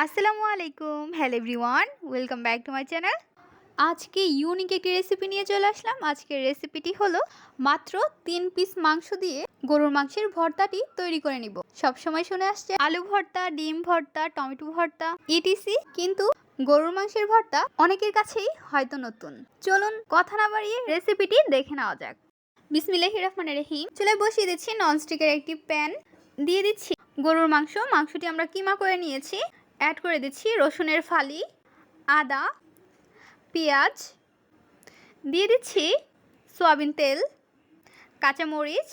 আসসালামু আলাইকুম। Hello everyone welcome back to my channel আজকে ইউনিক একটি রেসিপি নিয়ে চলে আসলাম। আজকের রেসিপিটি হলো মাত্র তিন পিস মাংস দিয়ে গরুর মাংসের ভর্তাটি তৈরি করে নিব। সবসময় শুনে আসছে, আলু ভর্তা, ডিম ভর্তা, টমেটো ভর্তা ইটিসি কিন্তু গরুর মাংসের ভর্তা অনেকের কাছেই হয়তো নতুন। চলুন কথা না বাড়িয়ে রেসিপিটি দেখে নেওয়া যাক। বিসমিল্লাহি রহমানির রহিম। চুলায় বসিয়ে দিচ্ছি ননস্টিকের একটি প্যান দিয়ে দিচ্ছি গরুর মাংস। মাংসটি আমরা কিমা করে নিয়েছি? অ্যাড করে দিচ্ছি রসুনের ফালি, আদা, পেঁয়াজ, দিয়ে দিচ্ছি সয়াবিন তেল, কাঁচামরিচ,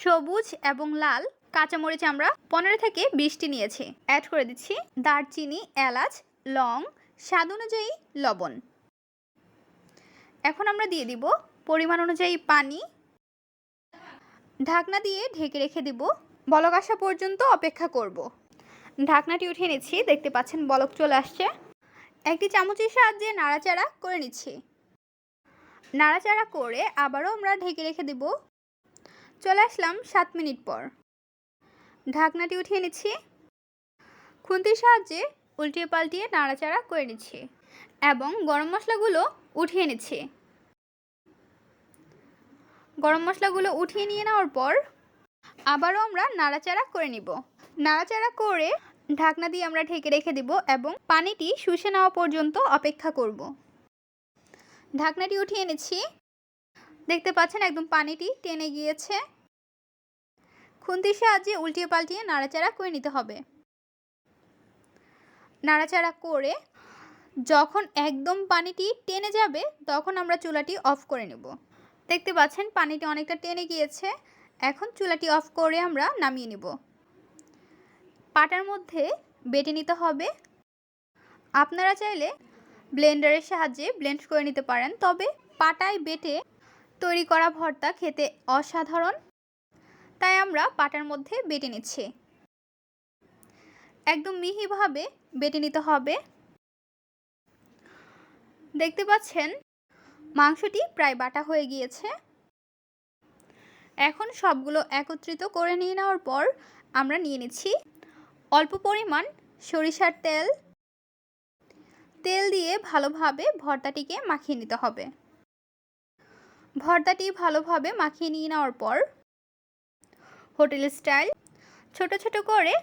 সবুজ এবং লাল। কাঁচামরিচ আমরা পনেরো থেকে বিশটি নিয়েছি। অ্যাড করে দিচ্ছি দারচিনি, এলাচ, লং, স্বাদ অনুযায়ী লবণ। এখন আমরা দিয়ে দিব পরিমাণ অনুযায়ী পানি। ঢাকনা দিয়ে ঢেকে রেখে দিব। বলক আসা পর্যন্ত অপেক্ষা করব। ঢাকনাটি উঠিয়ে নিচ্ছি, দেখতে পাচ্ছেন বলক চলে আসছে। একটি চামচের সাহায্যে নাড়াচাড়া করে নিচ্ছি। নাড়াচাড়া করে আবারও আমরা ঢেকে রেখে দেব। চলে আসলাম সাত মিনিট পর। ঢাকনাটি উঠিয়ে নিচ্ছি। খুন্তির সাহায্যে উল্টিয়ে পাল্টিয়ে নাড়াচাড়া করে নিচ্ছি এবং গরম মশলাগুলো উঠিয়ে নিচ্ছি। গরম মশলাগুলো উঠিয়ে নিয়ে নেওয়ার পর আবারও আমরা নাড়াচাড়া করে নিব। নাড়াচাড়া করে ঢাকনা দিয়ে আমরা ঢেকে রেখে দিব এবং পানিটি শুষে নেওয়া পর্যন্ত অপেক্ষা করব। ঢাকনাটি উঠিয়ে এনেছি। দেখতে পাচ্ছেন একদম পানিটি টেনে গিয়েছে। খুন্তির সাহায্যে উল্টিয়ে পাল্টিয়ে নাড়াচাড়া করে নিতে হবে। নাড়াচাড়া করে যখন একদম পানিটি টেনে যাবে, তখন আমরা চুলাটি অফ করে নেব। দেখতে পাচ্ছেন পানিটি অনেকটা টেনে গিয়েছে। এখন চুলাটি অফ করে আমরা নামিয়ে নেব। পাটার মধ্যে বেটে নিতে হবে। আপনারা চাইলে ব্লেন্ডারের সাহায্যে ব্লেন্ড করে নিতে পারেন, তবে পাটায় বেটে তৈরি করা ভর্তা খেতে অসাধারণ। তাই আমরা পাটার মধ্যে বেটে নিচ্ছি। একদম মিহিভাবে বেটে নিতে হবে। দেখতে পাচ্ছেন, মাংসটি প্রায় বাটা হয়ে গিয়েছে। এখন সবগুলো একত্রিত করে নিয়ে নেওয়ার পর আমরা নিয়ে নিচ্ছি অল্প পরিমাণ সরিষার তেল। তেল দিয়ে ভালোভাবে ভর্তাটিকে মাখিয়ে নিতে হবে। ভর্তাটি ভালোভাবে মাখিয়ে নিয়ে নেওয়ার পর হোটেল স্টাইল ছোট ছোট করে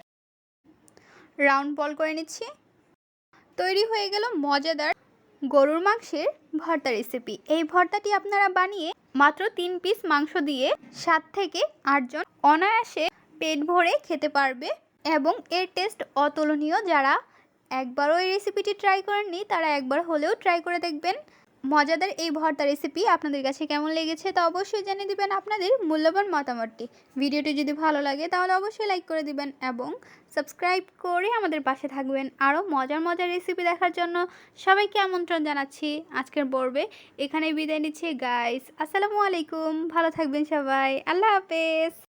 রাউন্ড বল করে নিচ্ছি। তৈরি হয়ে গেল মজাদার গরুর মাংসের ভর্তা রেসিপি। এই ভর্তাটি আপনারা বানিয়ে মাত্র তিন পিস মাংস দিয়ে সাত থেকে আটজন অনায়াসে পেট ভরে খেতে পারবে। এবং এর টেস্ট অতুলনীয় যারা একবারও এই রেসিপিটি ট্রাই করেননি, তারা একবার হলেও ট্রাই করে দেখবেন। মজাদার এই ভর্তা রেসিপি আপনাদের কাছে কেমন লেগেছে তা অবশ্যই জানিয়ে দিবেন আপনাদের মূল্যবান মতামতটি। ভিডিওটি যদি ভালো লাগে, তাহলে অবশ্যই লাইক করে দিবেন এবং সাবস্ক্রাইব করে আমাদের পাশে থাকবেন। আরও মজার মজার রেসিপি দেখার জন্য সবাইকে আমন্ত্রণ জানাচ্ছি আজকের পর্বে। এখানে বিদায় নিচ্ছি গাইস আসসালামু আলাইকুম। ভালো থাকবেন সবাই। আল্লাহ হাফেজ।